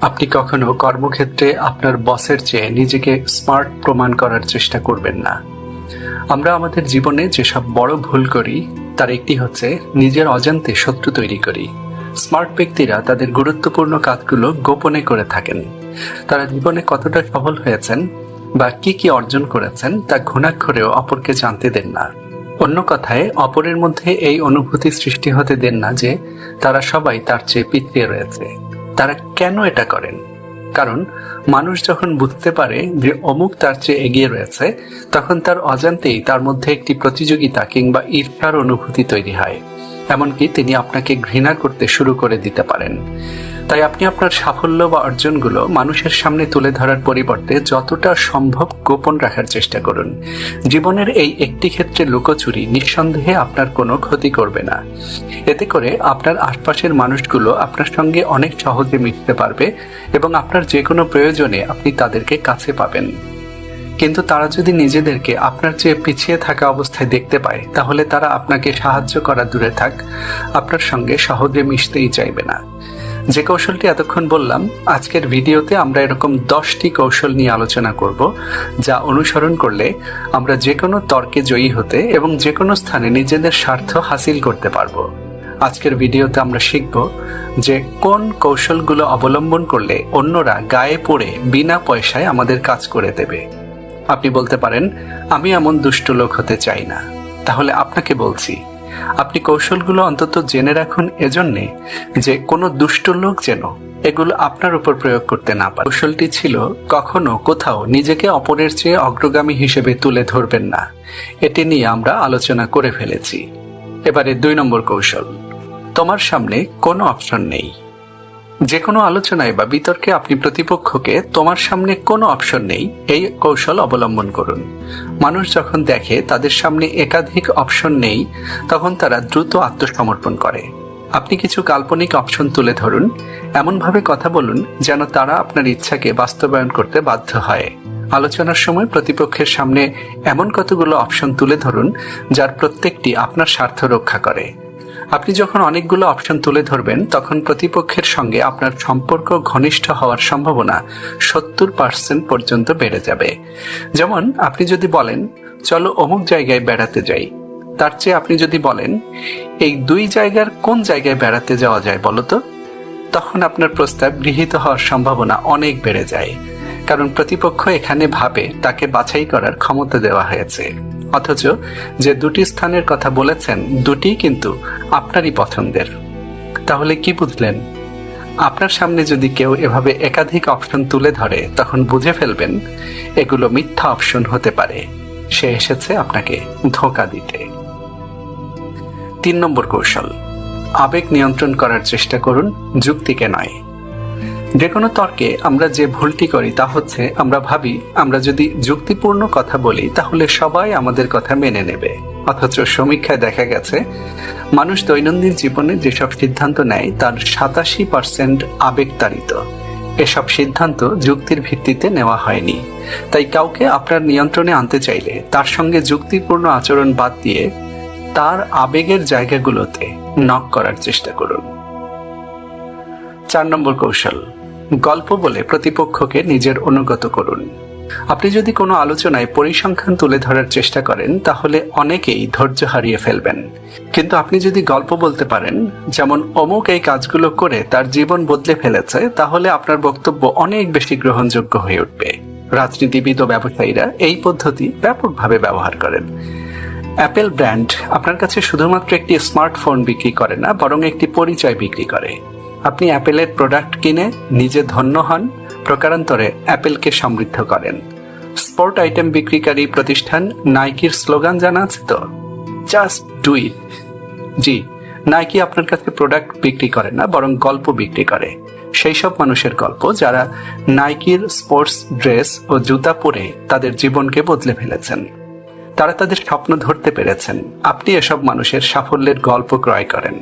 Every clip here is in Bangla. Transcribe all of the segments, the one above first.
আপনি কখনো কর্মক্ষেত্রে আপনার বসের চেয়ে নিজেকে স্মার্ট প্রমাণ করার চেষ্টা করবেন না। আমরা আমাদের জীবনে যেসব বড় ভুল করি, তার একটি হচ্ছে নিজের অজান্তে শত্রু তৈরি করি। স্মার্ট ব্যক্তিরা তাদের গুরুত্বপূর্ণ কাজগুলো গোপনে করে থাকেন। তারা জীবনে কতটা সফল হয়েছেন বা কি কি অর্জন করেছেন, তা ঘুণাক্ষরেও অপরকে জানতে দেন না। অন্য কথায়, অপরের মধ্যে এই অনুভূতি সৃষ্টি হতে দেন না যে তারা সবাই তার চেয়ে পিছিয়ে রয়েছে। তারা কেন এটা করেন? কারণ মানুষ যখন বুঝতে পারে যে অমুক তার চেয়ে এগিয়ে রয়েছে, তখন তার অজান্তেই তার মধ্যে একটি প্রতিযোগিতা কিংবা ঈর্ষার অনুভূতি তৈরি হয়। এমনকি তিনি আপনাকে ঘৃণা করতে শুরু করে দিতে পারেন। তাই আপনি আপনার সাফল্য বা অর্জনগুলো মানুষের সামনে তুলে ধরার পরিবর্তে যতটা সম্ভব গোপন রাখার চেষ্টা করুন। জীবনের এই একটি ক্ষেত্রে লুকোচুরি নিঃসন্দেহে আপনার কোনো ক্ষতি করবে না। এতে করে আপনার আশপাশের মানুষগুলো আপনার সঙ্গে অনেক সহজে মিশতে পারবে এবং আপনার যে কোনো প্রয়োজনে আপনি তাদেরকে কাছে পাবেন। কিন্তু তারা যদি নিজেদেরকে আপনার চেয়ে পিছিয়ে থাকা অবস্থায় দেখতে পায়, তাহলে তারা আপনাকে সাহায্য করা দূরে থাক। আপনার সঙ্গে সহজে মিশতেই চাইবে না। যে কৌশলটি এতক্ষণ বললাম, আজকের ভিডিওতে আমরা এরকম দশটি কৌশল নিয়ে আলোচনা করব, যা অনুসরণ করলে আমরা যে কোনো তর্কে জয়ী হতে এবং যে কোনো স্থানে নিজেদের স্বার্থ হাসিল করতে পারব। আজকের ভিডিওতে আমরা শিখব যে কোন কৌশলগুলো অবলম্বন করলে অন্যরা গায়ে পড়ে বিনা পয়সায় আমাদের কাজ করে দেবে। আপনি বলতে পারেন, আমি এমন দুষ্ট লোক হতে চাই না। তাহলে আপনাকে বলছি আপনি কৌশলগুলো অন্তত জেনে রাখুন এজন্যে যে কোনো দুষ্ট লোক যেন এগুলো আপনার উপর প্রয়োগ করতে না পারে। কৌশলটি ছিল কখনো কোথাও নিজেকে অপরের চেয়ে অগ্রগামী হিসেবে তুলে ধরবেন না। এটি নিয়ে আমরা আলোচনা করে ফেলেছি। এবারে দুই নম্বর কৌশল। তোমার সামনে কোনো অপশন নেই। যে কোনো আলোচনায় বা বিতর্কে আপনি প্রতিপক্ষকে তোমার সামনে কোনো অপশন নেই, এই কৌশল অবলম্বন করুন। মানুষ যখন দেখে তাদের সামনে একাধিক অপশন নেই, তখন তারা দ্রুত আত্মসমর্পণ করে। আপনি কিছু কাল্পনিক অপশন তুলে ধরুন, এমনভাবে কথা বলুন যেন তারা আপনার ইচ্ছাকে বাস্তবায়ন করতে বাধ্য হয়। আলোচনার সময় প্রতিপক্ষের সামনে এমন কতগুলো অপশন তুলে ধরুন, যার প্রত্যেকটি আপনার স্বার্থ রক্ষা করে। আপনি যখন অনেকগুলো অপশন তুলে ধরবেন, তখন প্রতিপক্ষের সঙ্গে আপনার সম্পর্ক ঘনিষ্ঠ হওয়ার সম্ভাবনা সত্তর পার্সেন্ট পর্যন্ত বেড়ে যাবে। যেমন, আপনি যদি বলেন, চলো অমুক জায়গায় বেড়াতে যাই। তার চেয়ে আপনি যদি বলেন, এই দুই জায়গার কোন জায়গায় বেড়াতে যাওয়া যায় বলতো তখন আপনার প্রস্তাব গৃহীত হওয়ার সম্ভাবনা অনেক বেড়ে যায়। কারণ প্রতিপক্ষ এখানে ভাবে, তাকে বাছাই করার ক্ষমতা দেওয়া হয়েছে। অথচ যে দুটি স্থানের কথা বলেছেন দুটি কিন্তু আপনারই পছন্দের। তাহলে কি বুঝলেন? আপনার সামনে যদি কেউ এভাবে একাধিক অপশন তুলে ধরে, তখন বুঝে ফেলবেন, এগুলো মিথ্যা অপশন হতে পারে। সে এসেছে আপনাকে ধোকা দিতে। তিন নম্বর কৌশল। আবেগ নিয়ন্ত্রণ করার চেষ্টা করুন, যুক্তিকে নয়। যে কোনো তর্কে আমরা যে ভুলটি করি তা হচ্ছে, আমরা ভাবি, আমরা যদি যুক্তিপূর্ণ কথা বলি, তাহলে সবাই আমাদের কথা মেনে নেবে। অথচ সমীক্ষায় দেখা গেছে, মানুষ দৈনন্দিন জীবনে যেসব সিদ্ধান্ত নেয়, তার সাতাশি পার্সেন্ট আবেগতাড়িত। এসব সিদ্ধান্ত যুক্তির ভিত্তিতে নেওয়া হয়নি। তাই কাউকে আপনার নিয়ন্ত্রণে আনতে চাইলে, তার সঙ্গে যুক্তিপূর্ণ আচরণ বাদ দিয়ে তার আবেগের জায়গাগুলোতে নক করার চেষ্টা করুন। চার নম্বর কৌশল। গল্প বলে প্রতিপক্ষকে নিজের অনুগত করুন। আপনি যদি কোনো আলোচনায় পরিসংখ্যান তুলে ধরার চেষ্টা করেন, তাহলে অনেকেই ধৈর্য হারিয়ে ফেলবেন। কিন্তু আপনি যদি গল্প বলতে পারেন, যেমন অমুক এই কাজগুলো করে তার জীবন বদলে ফেলেছে, তাহলে আপনার বক্তব্য অনেক বেশি গ্রহণযোগ্য হয়ে উঠবে। রাজনীতিবিদ ও ব্যবসায়ীরা এই পদ্ধতি ব্যাপকভাবে ব্যবহার করেন। অ্যাপেল ব্র্যান্ড আপনার কাছে শুধুমাত্র একটি স্মার্টফোন বিক্রি করে না, বরং একটি পরিচয় বিক্রি করে। আপনি অ্যাপেলের প্রোডাক্ট কিনে নিজে ধন্য হন, প্রকারান্তরে অ্যাপেলকে সমৃদ্ধ করেন। স্পোর্ট আইটেম বিক্রিকারী প্রতিষ্ঠান নাইকির স্লোগান জানা আছে তো? Just do it. G, Nike আপনার কাছে প্রোডাক্ট বিক্রি করে না, বরং গল্প বিক্রি করে। সেই সব মানুষের গল্প যারা নাইকির স্পোর্টস ড্রেস ও জুতা পরে তাদের জীবনকে বদলে ফেলেছেন। তারা তাদের স্বপ্ন ধরতে পেরেছেন। আপনি এসব মানুষের সাফল্যের গল্প ক্রয় করেন।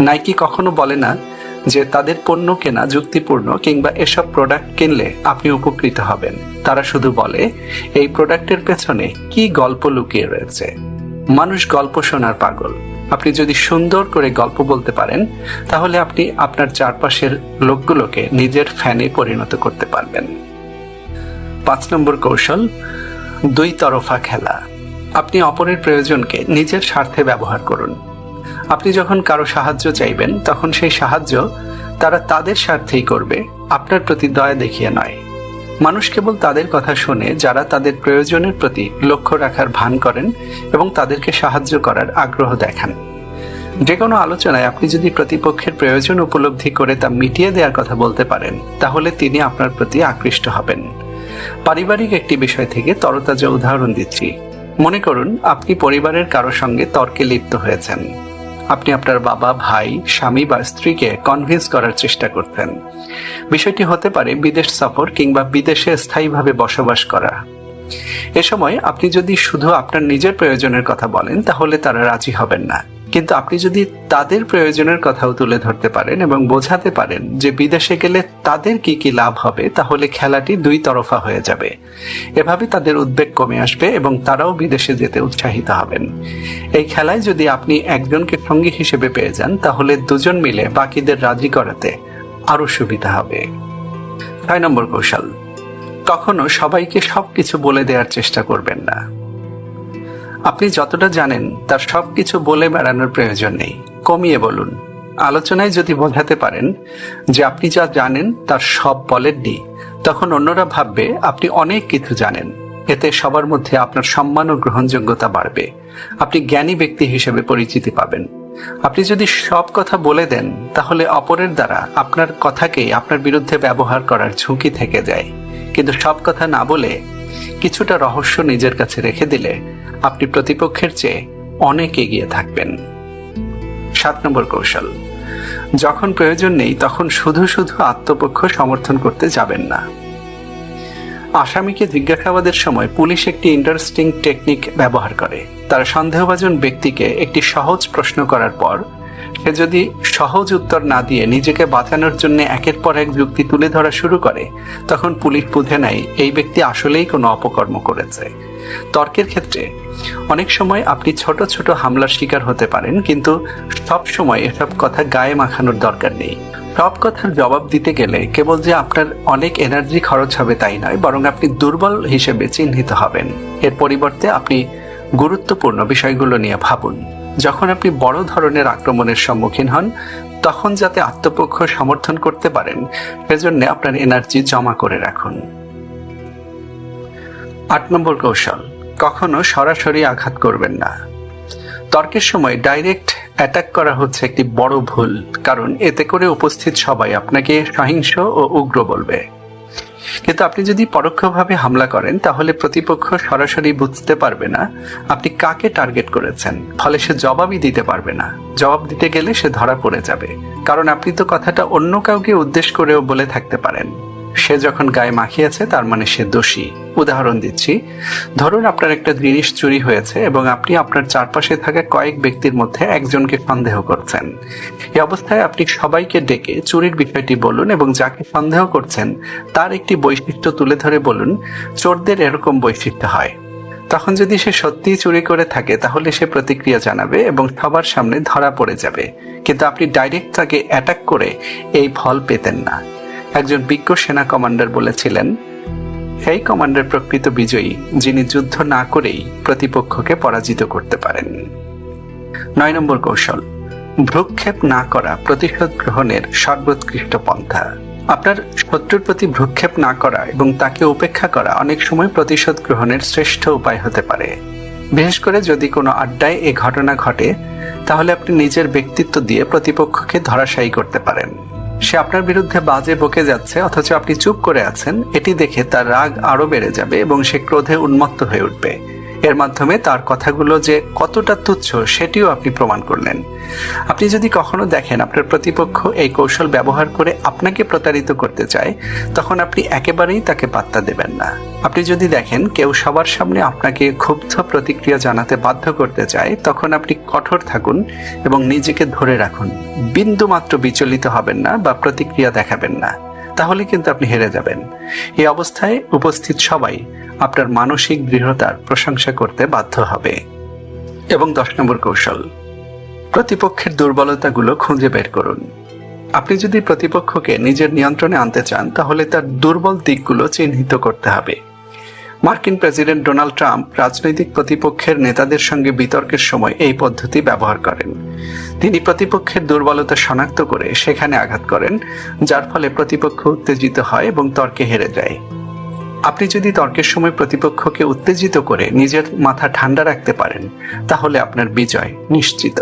নাইকি কখনো বলে না যে তাদের পণ্য কেনা যুক্তিপূর্ণ কিংবা এসব প্রোডাক্ট কিনলে আপনি উপকৃত হবেন। তারা শুধু বলে, এই প্রোডাক্টের পেছনে কি গল্প লুকিয়ে রয়েছে? মানুষ গল্প শোনার পাগল। আপনি যদি সুন্দর করে গল্প বলতে পারেন, তাহলে আপনি আপনার চারপাশের লোকগুলোকে নিজের ফ্যানে পরিণত করতে পারবেন। পাঁচ নম্বর কৌশল, দুই তরফা খেলা। আপনি অপরের প্রয়োজনকে নিজের স্বার্থে ব্যবহার করুন। আপনি যখন কারও সাহায্য চাইবেন, তখন সেই সাহায্য তারা তাদের স্বার্থেই করবে, আপনার প্রতি দয়া দেখিয়ে নয়। মানুষ কেবল তাদের কথা শোনে যারা তাদের প্রয়োজনের প্রতি লক্ষ্য রাখার ভান করেন এবং তাদেরকে সাহায্য করার আগ্রহ দেখান। যে কোনো আলোচনায় আপনি যদি প্রতিপক্ষের প্রয়োজন উপলব্ধি করে তা মিটিয়ে দেওয়ার কথা বলতে পারেন, তাহলে তিনি আপনার প্রতি আকৃষ্ট হবেন। পারিবারিক একটি বিষয় থেকে তরতাজা উদাহরণ দিচ্ছি। মনে করুন, আপনি পরিবারের কারও সঙ্গে তর্কে লিপ্ত হয়েছেন। আপনি আপনার বাবা, ভাই, স্বামী বা স্ত্রীকে কনভিন্স করার চেষ্টা করতেন। বিষয়টি হতে পারে বিদেশ সফর কিংবা বিদেশে স্থায়ীভাবে বসবাস করা। এ সময় আপনি যদি শুধু আপনার নিজের প্রয়োজনের কথা বলেন, তাহলে তারা রাজি হবেন না। কিন্তু আপনি যদি তাদের প্রয়োজনের কথাও তুলে ধরতে পারেন এবং বোঝাতে পারেন যে বিদেশে গেলে তাদের কি কি লাভ হবে, তাহলে খেলাটি দুই তরফা হয়ে যাবে। এভাবে তাদের উদ্বেগ কমে আসবে এবং তারাও বিদেশে যেতে উৎসাহিত হবেন। এই খেলায় যদি আপনি একজনকে সঙ্গী হিসেবে পেয়ে যান, তাহলে দুজন মিলে বাকিদের রাজি করাতে আরও সুবিধা হবে। ছয় নম্বর কৌশল। কখনো সবাইকে সবকিছু বলে দেওয়ার চেষ্টা করবেন না। আপনি যতটা জানেন, তার সবকিছু বলে বেড়ানোর প্রয়োজন নেই। কমিয়ে বলুন। আলোচনায় যদি বোঝাতে পারেন যে আপনি যা জানেন, তার সব বলেননি, তখন অন্যরা ভাববে, আপনি অনেক কিছু জানেন। এতে সবার মধ্যে আপনার সম্মান ও গ্রহণযোগ্যতা বাড়বে। আপনি জ্ঞানী ব্যক্তি হিসেবে পরিচিতি পাবেন। আপনি যদি সব কথা বলে দেন, তাহলে অপরের দ্বারা আপনার কথাকেই আপনার বিরুদ্ধে ব্যবহার করার ঝুঁকি থেকে যায়। কিন্তু সব কথা না বলে কিছুটা রহস্য নিজের কাছে রেখে দিলে আপনি প্রতিপক্ষের চেয়ে অনেক এগিয়ে থাকবেন। সাত নম্বর কৌশল। যখন প্রয়োজন নেই, তখন শুধু শুধু আত্মপক্ষ সমর্থন করতে যাবেন না। আসামিকে জিজ্ঞাসাবাদের সময় পুলিশ একটি ইন্টারেস্টিং টেকনিক ব্যবহার করে। তারা সন্দেহভাজন ব্যক্তিকে একটি সহজ প্রশ্ন করার পর সে যদি সহজ উত্তর না দিয়ে নিজেকে বাঁচানোর জন্য একের পর এক যুক্তি তুলে ধরা শুরু করে, তখন পুলিশ বুঝে নেয় এই ব্যক্তি আসলেই কোনো অপকর্ম করেছে। তর্কের ক্ষেত্রে, অনেক সময় আপনি ছোট ছোট হামলার শিকার হতে পারেন, কিন্তু সব সময় এসব কথা গায়ে মাখানোর দরকার নেই। সব কথার জবাব দিতে গেলে কেবল যে আপনার অনেক এনার্জি খরচ হবে তাই নয়, বরং আপনি দুর্বল হিসেবে চিহ্নিত হবেন। এর পরিবর্তে আপনি গুরুত্বপূর্ণ বিষয়গুলো নিয়ে ভাবুন। যখন আপনি বড় ধরনের আক্রমণের সম্মুখীন হন, তখন যাতে আত্মপক্ষ সমর্থন করতে পারেন, সেজন্য আপনার এনার্জি জমা করে রাখুন। আট নম্বর কৌশল, কখনো সরাসরি আঘাত করবেন না। তর্কের সময় ডাইরেক্ট অ্যাটাক করা হচ্ছে একটি বড় ভুল, কারণ এতে করে উপস্থিত সবাই আপনাকে সহিংস ও উগ্র বলবে। কিন্তু আপনি যদি পরোক্ষভাবে হামলা করেন, তাহলে প্রতিপক্ষ সরাসরি বুঝতে পারবে না আপনি কাকে টার্গেট করেছেন। ফলে সে জবাবই দিতে পারবে না। জবাব দিতে গেলে সে ধরা পড়ে যাবে। কারণ আপনি তো কথাটা অন্য কাউকে উদ্দেশ্য করেও বলে থাকতে পারেন। সে যখন গায়ে মাখিয়েছে, তার মানে সে দোষী। উদাহরণ দিচ্ছি। ধরুন আপনার একটা জিনিস চুরি হয়েছে এবং আপনি আপনার চারপাশে থাকা কয়েক ব্যক্তির মধ্যে একজনকে সন্দেহ করছেন। এই অবস্থায় আপনি সবাইকে ডেকে চুরির বিষয়টি বলুন এবং যাকে সন্দেহ করছেন, তার একটি বৈশিষ্ট্য তুলে ধরে বলুন, চোরদের এরকম বৈশিষ্ট্য হয়। তখন যদি সে সত্যিই চুরি করে থাকে, তাহলে সে প্রতিক্রিয়া জানাবে এবং সবার সামনে ধরা পড়ে যাবে। কিন্তু আপনি ডাইরেক্ট তাকে অ্যাটাক করে এই ফল পেতেন না। একজন বিজ্ঞ সেনা কমান্ডার বলেছিলেন সেই কমান্ডার প্রকৃত বিজয়ী, যিনি যুদ্ধ না করেই প্রতিপক্ষকে পরাজিত করতে পারেন। নয় নম্বর কৌশল, ভ্রুক্ষেপ না করা প্রতিশোধ গ্রহণের সর্বোৎকৃষ্ট পন্থা। আপনার শত্রুর প্রতি ভ্রুক্ষেপ না করা এবং তাকে উপেক্ষা করা অনেক সময় প্রতিশোধ গ্রহণের শ্রেষ্ঠ উপায় হতে পারে। বিশেষ করে যদি কোনো আড্ডায় এ ঘটনা ঘটে, তাহলে আপনি নিজের ব্যক্তিত্ব দিয়ে প্রতিপক্ষকে ধরাশায়ী করতে পারেন। সে আপনার বিরুদ্ধে বাজে বকে যাচ্ছে, অথচ আপনি চুপ করে আছেন, এটি দেখে তার রাগ আরও বেড়ে যাবে এবং সে ক্রোধে উন্মত্ত হয়ে উঠবে। এর মাধ্যমে তার কথাগুলো যে কতটা তুচ্ছ সেটিও আপনি প্রমাণ করলেন। আপনি যদি কখনো দেখেন আপনার প্রতিপক্ষ এই কৌশল ব্যবহার করে আপনাকে প্রতারিত করতে চায়, তখন আপনি একেবারেই তাকে পাত্তা দেবেন না। আপনি যদি দেখেন কেউ সবার সামনে আপনাকে ক্ষুব্ধ প্রতিক্রিয়া জানাতে বাধ্য করতে চায়, তখন আপনি কঠোর থাকুন এবং নিজেকে ধরে রাখুন। বিন্দু মাত্র বিচলিত হবেন না বা প্রতিক্রিয়া দেখাবেন না। তাহলে কিন্তু আপনি হেরে যাবেন। এই অবস্থায় উপস্থিত সবাই আপনার মানসিক দৃঢ়তার প্রশংসা করতে বাধ্য হবে। এবং দশ নম্বর কৌশল, প্রতিপক্ষের দুর্বলতাগুলো খুঁজে বের করুন। আপনি যদি প্রতিপক্ষকে নিজের নিয়ন্ত্রণে আনতে চান, তাহলে তার দুর্বল দিকগুলো চিহ্নিত করতে হবে। মার্কিন প্রেসিডেন্ট ডোনাল্ড ট্রাম্প রাজনৈতিক প্রতিপক্ষের নেতাদের সঙ্গে বিতর্কের সময় এই পদ্ধতি ব্যবহার করেন। তিনি প্রতিপক্ষের দুর্বলতা শনাক্ত করে সেখানে আঘাত করেন, যার ফলে প্রতিপক্ষ উত্তেজিত হয় এবং তর্কে হেরে যায়। আপনি যদি তর্কের সময় প্রতিপক্ষকে উত্তেজিত করে নিজের মাথা ঠান্ডা রাখতে পারেন, তাহলে আপনার বিজয় নিশ্চিত।